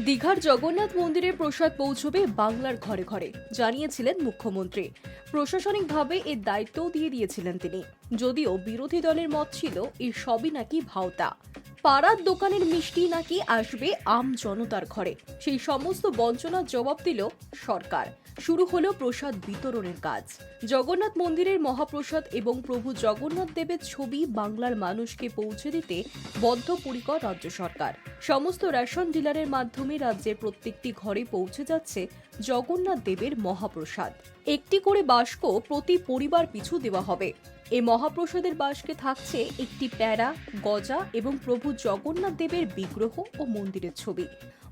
দীঘার জগন্নাথ মন্দিরের প্রসাদ পৌঁছবে বাংলার ঘরে ঘরে, জানিয়েছিলেন মুখ্যমন্ত্রী। প্রশাসনিকভাবে এর দায়িত্বও দিয়ে দিয়েছিলেন তিনি। যদিও বিরোধী দলের মত ছিল এই সবই নাকি ভাওতা। পাড়ার দোকানের মিষ্টি নাকি আসবে আম জনতার ঘরে? সেই সমস্ত বঞ্চনার জবাব দিল সরকার। শুরু হলো প্রসাদ বিতরণের কাজ। জগন্নাথ মন্দিরের মহাপ্রসাদ এবং প্রভু জগন্নাথ দেবের ছবি বাংলার মানুষকে পৌঁছে দিতে বদ্ধপরিকর রাজ্য সরকার। সমস্ত রেশন ডিলারের মাধ্যমে রাজ্যের প্রত্যেকটি ঘরে পৌঁছে যাচ্ছে জগন্নাথ দেবের মহাপ্রসাদ। একটি করে বাস্ক প্রতি পরিবার পিছু দেওয়া হবে। এই মহাপ্রসাদের বাসকে থাকছে একটি প্যারা, গজা এবং প্রভু জগন্নাথ দেবের বিগ্রহ ও মন্দিরের ছবি।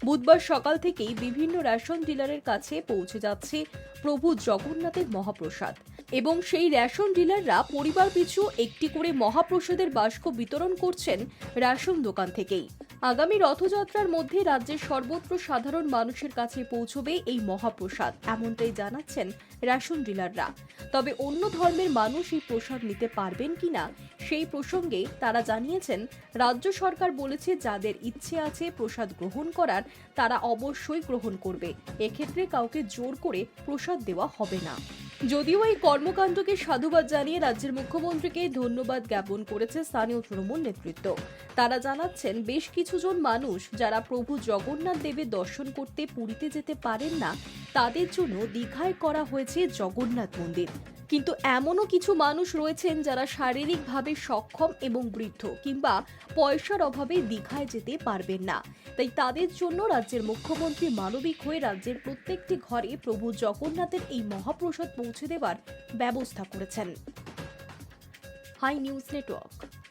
বুধবার সকাল থেকেই বিভিন্ন রেশন ডিলারের কাছে পৌঁছে যাচ্ছে প্রভু জগন্নাথের মহাপ্রসাদ। এবং সেই রেশন ডিলাররা পরিবার পিছু একটি করে মহাপ্রসাদের বাস্ক বিতরণ করছেন রেশন দোকান থেকেই। আগামী রথযাত্রার মধ্যে রাজ্যের সর্বত্র সাধারণ মানুষের কাছে পৌঁছবে এই মহাপ্রসাদ, এমনটাই জানাচ্ছেন রেশন ডিলাররা। তবে অন্য ধর্মের মানুষ এই প্রসাদ নিতে পারবেন কিনা, সেই প্রসঙ্গে তারা জানিয়েছেন, রাজ্য সরকার বলেছে যাদের ইচ্ছে আছে প্রসাদ গ্রহণ করার, তারা অবশ্যই গ্রহণ করবে। এক্ষেত্রে কাউকে জোর করে প্রসাদ দেওয়া হবে না। যদিও এই কর্মকাণ্ডকে সাধুবাদ জানিয়ে রাজ্যের মুখ্যমন্ত্রীকে ধন্যবাদ জ্ঞাপন করেছে স্থানীয় তৃণমূল নেতৃত্ব। তারা জানাচ্ছেন, বেশ কিছুজন মানুষ যারা প্রভু জগন্নাথ দেবের দর্শন করতে পুরীতে যেতে পারেন না, তাদের জন্য দীঘায় করা হয়েছে জগন্নাথ মন্দির। কিন্তু এমনও কিছু মানুষ রয়েছেন যারা শারীরিকভাবে সক্ষম এবং বৃদ্ধ কিংবা পয়সার অভাবে দীঘায় যেতে পারবেন না। তাই তাদের জন্য রাজ্যের মুখ্যমন্ত্রী মানবিক হয়ে রাজ্যের প্রত্যেকটি ঘরে প্রভু জগন্নাথের এই মহাপ্রসাদ পৌঁছে দেওয়ার ব্যবস্থা করেছেন। High news network.